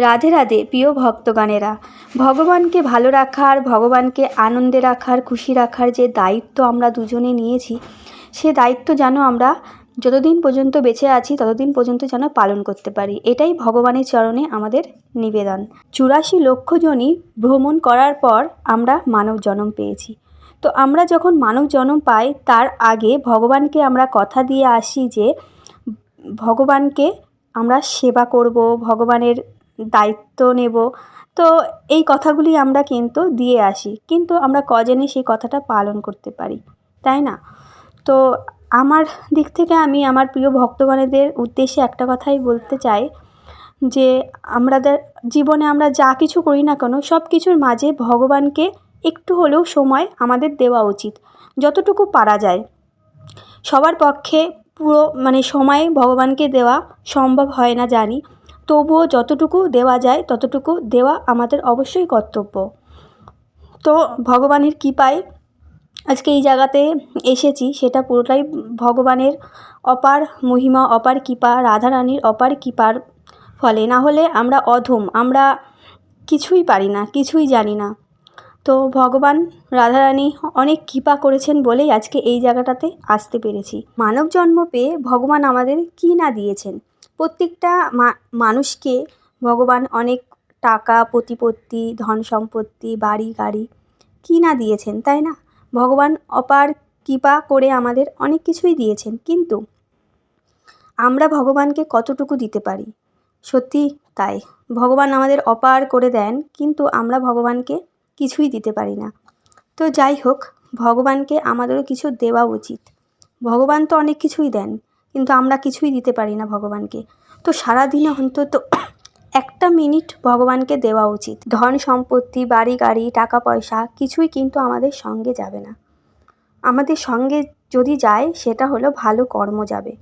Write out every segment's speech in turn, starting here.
রাধে রাধে প্রিয় ভক্তগণেরা, ভগবানকে ভালো রাখার, ভগবানকে আনন্দে রাখার, খুশি রাখার যে দায়িত্ব আমরা দুজনে নিয়েছি, সে দায়িত্ব যেন আমরা যতদিন পর্যন্ত বেঁচে আছি, ততদিন পর্যন্ত যেন পালন করতে পারি। এটাই ভগবানের চরণে আমাদের নিবেদন। চুরাশি লক্ষ জনই ভ্রমণ করার পর আমরা মানব জন্ম পেয়েছি। তো আমরা যখন মানব জন্ম পাই, তার আগে ভগবানকে আমরা কথা দিয়ে আসি যে, ভগবানকে আমরা সেবা করব, ভগবানের দায়িত্ব নেব। তো এই কথাগুলি আমরা কিন্তু দিয়ে আসি। কিন্তু আমরা কজনই সেই কথাটা পালন করতে পারি, তাই না? তো আমার দিক থেকে আমি আমার প্রিয় ভক্তগণেদের উদ্দেশ্যে একটা কথাই বলতে চাই যে আমাদের জীবনে আমরা যা কিছু করি না কেন, সব কিছুর মাঝে ভগবানকে একটু হলেও সময় আমাদের দেওয়া উচিত। যতটুকু পারা যায়। সবার পক্ষে পুরো মানে সময় ভগবানকে দেওয়া সম্ভব হয় না জানি। তবুও যতটুকু দেওয়া যায়, ততটুকু দেওয়া আমাদের অবশ্যই কর্তব্য। তো ভগবানের কৃপায় আজকে এই জায়গাতে এসেছি, সেটা পুরোটাই ভগবানের অপার মহিমা, অপার কৃপা, রাধারানীর অপার কৃপার ফলে। না হলে আমরা অধম, আমরা কিছুই পারি না, কিছুই জানি না। তো ভগবান, রাধারানী অনেক কৃপা করেছেন বলেই আজকে এই জায়গাটাতে আসতে পেরেছি। মানব জন্ম পেয়ে ভগবান আমাদের কী না দিয়েছেন? প্রত্যেকটা মা, মানুষকে ভগবান অনেক টাকা, প্রতিপত্তি, ধন সম্পত্তি, বাড়ি, গাড়ি কী না দিয়েছেন, তাই না? ভগবান অপার কৃপা করে আমাদের অনেক কিছুই দিয়েছেন, কিন্তু আমরা ভগবানকে কতটুকু দিতে পারি? সত্যি তাই। ভগবান আমাদের অপার করে দেন, কিন্তু আমরা ভগবানকে কিছুই দিতে পারি না। তো যাই হোক, ভগবানকে আমাদেরও কিছু দেওয়া উচিত। ভগবান তো অনেক কিছুই দেন। কিন্তু আমরা কিছুই দিতে পারি না ভগবানকে। তো সারাদিনে অন্তত একটা মিনিট ভগবানকে দেওয়া উচিত। ধন সম্পত্তি, বাড়ি, গাড়ি, টাকা, পয়সা কিছুই কিন্তু আমাদের সঙ্গে যাবে না। আমাদের সঙ্গে যদি যায়, সেটা হলো ভালো কর্ম যাবে।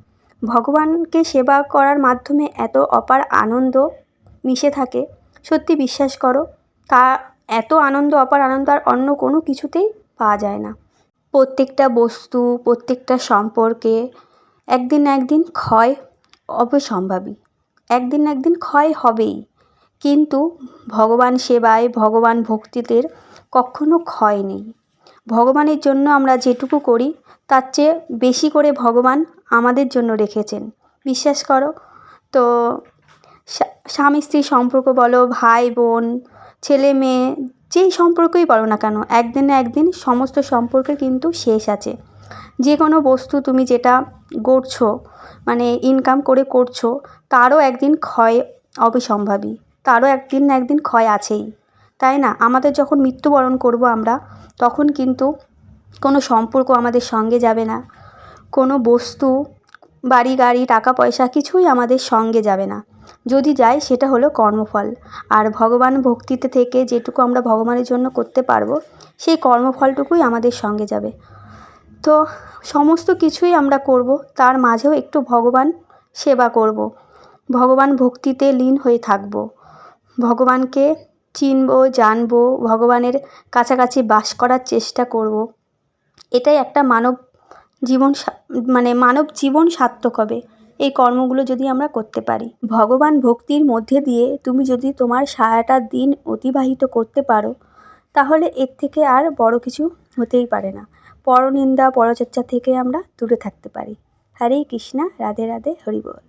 ভগবানকে সেবা করার মাধ্যমে এত অপার আনন্দ মিশে থাকে, সত্যি বিশ্বাস করো, তা এত আনন্দ, অপার আনন্দ আর অন্য কোনো কিছুতেই পাওয়া যায় না। প্রত্যেকটা বস্তু, প্রত্যেকটা সম্পর্কে একদিন না একদিন ক্ষয় অবশ্যম্ভাবী একদিন না একদিন ক্ষয় হবেই। কিন্তু ভগবান সেবায়, ভগবান ভক্তিদের কখনো ক্ষয় নেই। ভগবানের জন্য আমরা যেটুকু করি, তার চেয়ে বেশি করে ভগবান আমাদের জন্য রেখেছেন। বিশ্বাস করো? তো স্বামী, স্ত্রী সম্পর্ক বলো, ভাই, বোন, ছেলে, মেয়ে, যেই সম্পর্কই বলো না কেন, একদিন না একদিন সমস্ত সম্পর্কে কিন্তু শেষ আছে। যে কোনো বস্তু তুমি যেটা গড়ছো মানে ইনকাম করে করছ, তারও একদিন ক্ষয় অবিসম্ভাবী। তারও একদিন না একদিন ক্ষয় আছেই। তাই না? আমাদের যখন মৃত্যুবরণ করব আমরা, তখন কিন্তু কোনো সম্পর্ক আমাদের সঙ্গে যাবে না। কোনো বস্তু, বাড়ি, গাড়ি, টাকা, পয়সা কিছুই আমাদের সঙ্গে যাবে না। যদি যায় সেটা হলো কর্মফল। আর ভগবান ভক্তিতে থেকে যেটুকু আমরা ভগবানের জন্য করতে পারব, সেই কর্মফলটুকুই আমাদের সঙ্গে যাবে। তো সমস্ত কিছুই আমরা করব, তার মাঝেও একটু ভগবান সেবা করব। ভগবান ভক্তিতে লীন হয়ে থাকব। ভগবানকে চিনব, জানব, ভগবানের কাছাকাছি বাস করার চেষ্টা করব। এটাই একটা মানব জীবন মানে মানব জীবন সার্থক হবে। এই কর্মগুলো যদি আমরা করতে পারি। ভগবান ভক্তির মধ্যে দিয়ে তুমি যদি তোমার সারাটা দিন অতিবাহিত করতে পারো, তাহলে এর থেকে আর বড় কিছু হতেই পারে না। পরনিন্দা পরচর্চা থেকে আমরা দূরে থাকতে পারি। হরে কৃষ্ণা রাধে রাধে হরি বল।